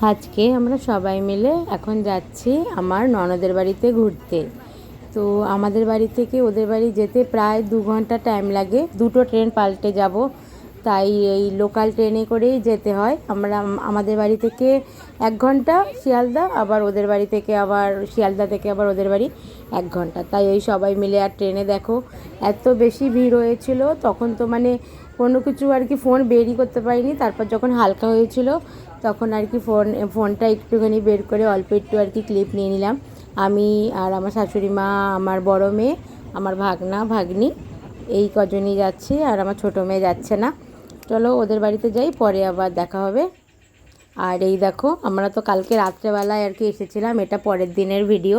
আজকে আমরা সবাই মিলে এখন যাচ্ছি আমার ননদের বাড়িতে ঘুরতে। তো আমাদের বাড়ি থেকে ওদের বাড়ি যেতে প্রায় দু ঘণ্টা টাইম লাগে। দুটো ট্রেন পাল্টে যাব। তাই এই লোকাল ট্রেনে করেই যেতে হয়। আমরা, আমাদের বাড়ি থেকে এক ঘণ্টা শিয়ালদা, আবার ওদের বাড়ি থেকে আবার শিয়ালদা থেকে আবার ওদের বাড়ি এক ঘণ্টা। তাই ওই সবাই মিলে আর ট্রেনে দেখো, এত বেশি ভিড় হয়েছিল, তখন তো মানে কোনো কিছু আর কি ফোন বেরই করতে পারিনি। তারপর যখন হালকা হয়েছিল, তখন আর কি ফোন ফোনটা একটুখানি বের করে অল্প একটু আর কি ক্লিপ নিয়ে নিলাম। আমি আর আমার শাশুড়ি মা, আমার বড় মেয়ে, আমার ভাগনা, ভাগ্নি, এই কজনই যাচ্ছি, আর আমার ছোটো মেয়ে যাচ্ছে না। চলো ওদের বাড়িতে যাই, পরে আবার দেখা হবে। আর এই দেখো, আমরা তো কালকে রাত্রেবেলায় আর কি এসেছিলাম, এটা পরের দিনের ভিডিও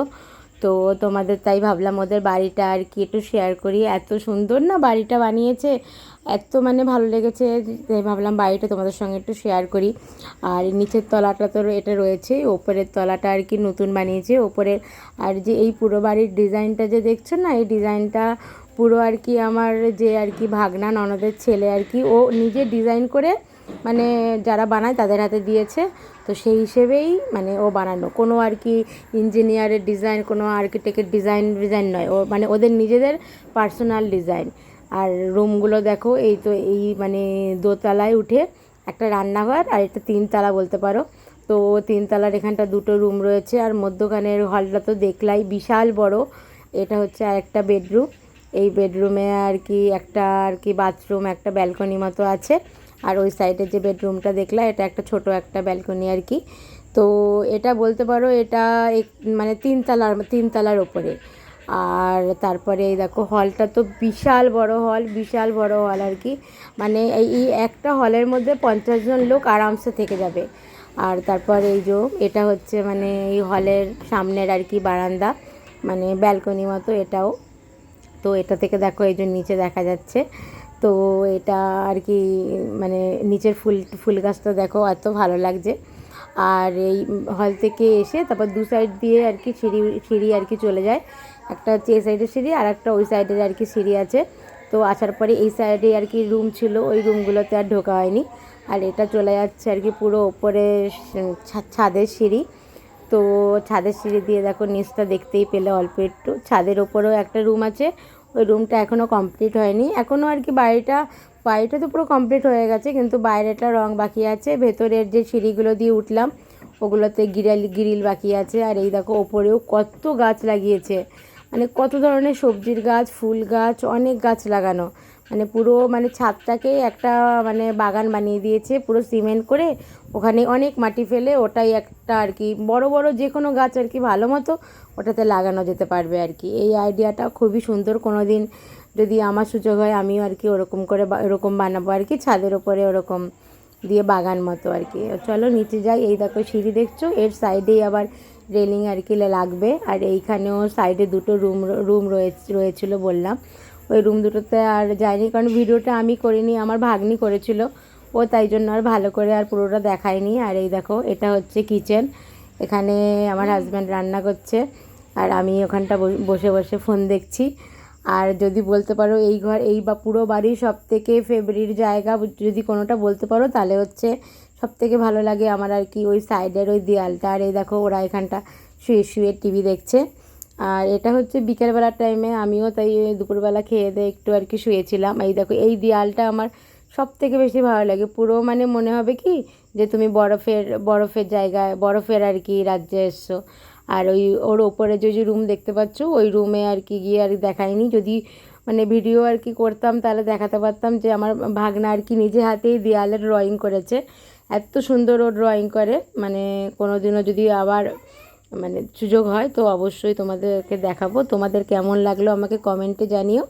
তো তোমাদের তাই ভাবলাম ওদের বাড়িটা আর কি একটু শেয়ার করি। এত সুন্দর না বাড়িটা বানিয়েছে, এত মানে ভালো লেগেছে, তাই ভাবলাম বাড়িটা তোমাদের সঙ্গে একটু শেয়ার করি। আর নিচের তলাটা তো এটা রয়েছে, ওপরের তলাটা আর কি নতুন বানিয়েছে। ওপরের আর যে এই পুরো বাড়ির ডিজাইনটা যে দেখছ না, এই ডিজাইনটা পুরো আর কি আমার যে আর কি ভাগনা, ননদের ছেলে আর কি, ও নিজে ডিজাইন করে মানে যারা বানায় তাদের হাতে দিয়েছে। তো সেই হিসেবেই মানে ও বানানো কোনো আর কি ইঞ্জিনিয়ারের ডিজাইন কোনো আর্কিটেক্টের ডিজাইন ডিজাইন নয়। ও মানে ওদের নিজেদের পার্সোনাল ডিজাইন আর রুমগুলো দেখো, এই তো এই মানে দোতলায় উঠে একটা রান্নাঘর আর একটা তিনতলা বলতে পারো। তো তিনতলার এখানটা দুটো রুম রয়েছে। আর মধ্যখানের হলটা তো দেখলাই বিশাল বড়। এটা হচ্ছে আর একটা বেডরুম এই বেডরুমে আর কি একটা আর কি বাথরুম, একটা ব্যালকনি মতো আছে। আর ওই সাইডে যে বেডরুমটা দেখলা, এটা একটা ছোট একটা ব্যালকনি আর কি। তো এটা বলতে পারো, এটা এক মানে তিনতলার তিনতলার ওপরে। আর তারপরে এই দেখো, হলটা তো বিশাল বড় হল, বিশাল বড় হল আর কি। মানে এই একটা হলের মধ্যে পঞ্চাশ জন লোক আরামসে থেকে যাবে। আর তারপর এই যে, এটা হচ্ছে মানে এই হলের সামনের আর কি বারান্দা মানে ব্যালকনি মতো এটাও। তো এটা থেকে দেখো এই যে নিচে দেখা যাচ্ছে। তো এটা আর কি মানে নিচের ফুল ফুল গাছটা দেখো এত ভালো লাগছে। আর এই হল থেকে এসে তারপর দু সাইড দিয়ে আর কি সিঁড়ি সিঁড়ি আর কি চলে যায়। একটা হচ্ছে এই সাইডের সিঁড়ি আর একটা ওই সাইডের আর কি সিঁড়ি আছে। তো আসার পরে এই সাইডে আর কি রুম ছিল, ওই রুমগুলোতে আর ঢোকা হয়নি। আর এটা চলে যাচ্ছে আর কি পুরো ওপরে ছাদের সিঁড়ি। তো ছাদের সিঁড়ি দিয়ে দেখো নিচটা দেখতেই পেলে অল্প একটু। ছাদের ওপরেও একটা রুম আছে। ওই রুমটা এখনও কমপ্লিট হয়নি। এখনও আর কি বাড়িটা বাড়িটা তো পুরো কমপ্লিট হয়ে গেছে, কিন্তু বাইরেটা রং বাকি আছে। ভেতরের যে সিঁড়িগুলো দিয়ে উঠলাম, ওগুলোতে গিরাল, গিরিল বাকি আছে। আর এই দেখো ওপরেও কত গাছ লাগিয়েছে। মানে কত ধরনের সবজির গাছ, ফুল গাছ, অনেক গাছ লাগানো। মানে পুরো মানে ছাদটাকে একটা মানে বাগান বানিয়ে দিয়েছে, পুরো সিমেন্ট করে। ওখানে অনেক মাটি ফেলে ওটাই একটা আর কি, বড় বড় যে কোনো গাছ আর কি ভালো মতো ওটাতে লাগানো যেতে পারবে আর কি। এই আইডিয়াটা খুবই সুন্দর কোনো দিন যদি আমার সুযোগ হয় আমিও আর কি ওরকম করে ওরকম বানাবো আর কি, ছাদের ওপরে ওরকম দিয়ে বাগান মতো আর কি। চলো নিচে যাই, এই দেখো সিঁড়ি দেখছ, এর সাইডেই আবার রেলিং আর কি লাগবে। আর এইখানেও সাইডে দুটো রুম রুম রয়েছে, রয়েছিল বললাম। ওই রুম দুটোতে আর যায়নি, কারণ ভিডিওটা আমি করিনি, আমার ভাগ্নি করেছিল। ও তাই জন্য আর ভালো করে আর পুরোটা দেখায়নি। আর এই দেখো, এটা হচ্ছে কিচেন। এখানে আমার হাজব্যান্ড রান্না করছে, আর আমি ওখানটা বসে বসে ফোন দেখছি। আর যদি বলতে পারো, এই ঘর, এই বা পুরো বাড়ির সব থেকে ফেভারিট জায়গা যদি কোনোটা বলতে পারো, তাহলে হচ্ছে সব থেকে ভালো লাগে আমার আর কি, ওই সাইডের ওই দেয়ালটা। আর এই দেখো, ওরা এখানটা শুয়ে শুয়ে টিভি দেখছে। আর এটা হচ্ছে বিকেলবেলার টাইমে আমিও তাই দুপুরবেলা খেয়ে দিয়ে একটু আর কি শুয়েছিলাম। এই দেখো, এই দেয়ালটা আমার সব থেকে বেশি ভালো লাগে। পুরো মানে মনে হবে কি যে তুমি বরফের বরফের জায়গায়, বরফের আর কি রাজ্যে এসছো। আর ওই ওর ওপরে যে যে রুম দেখতে পাচ্ছ, ওই রুমে আর কি গিয়ে আর দেখায়নি। যদি মানে ভিডিও আর কি করতাম, তাহলে দেখাতে পারতাম যে আমার ভাগনা আর কি নিজে হাতেই দেয়ালের ড্রয়িং করেছে। এত সুন্দর ও ড্রয়িং করে। মানে কোনো দিনও যদি আবার মানে সুযোগ হয় তো অবশ্যই তোমাদেরকে দেখাবো। তোমাদের কেমন লাগল আমাকে কমেন্টে জানিও।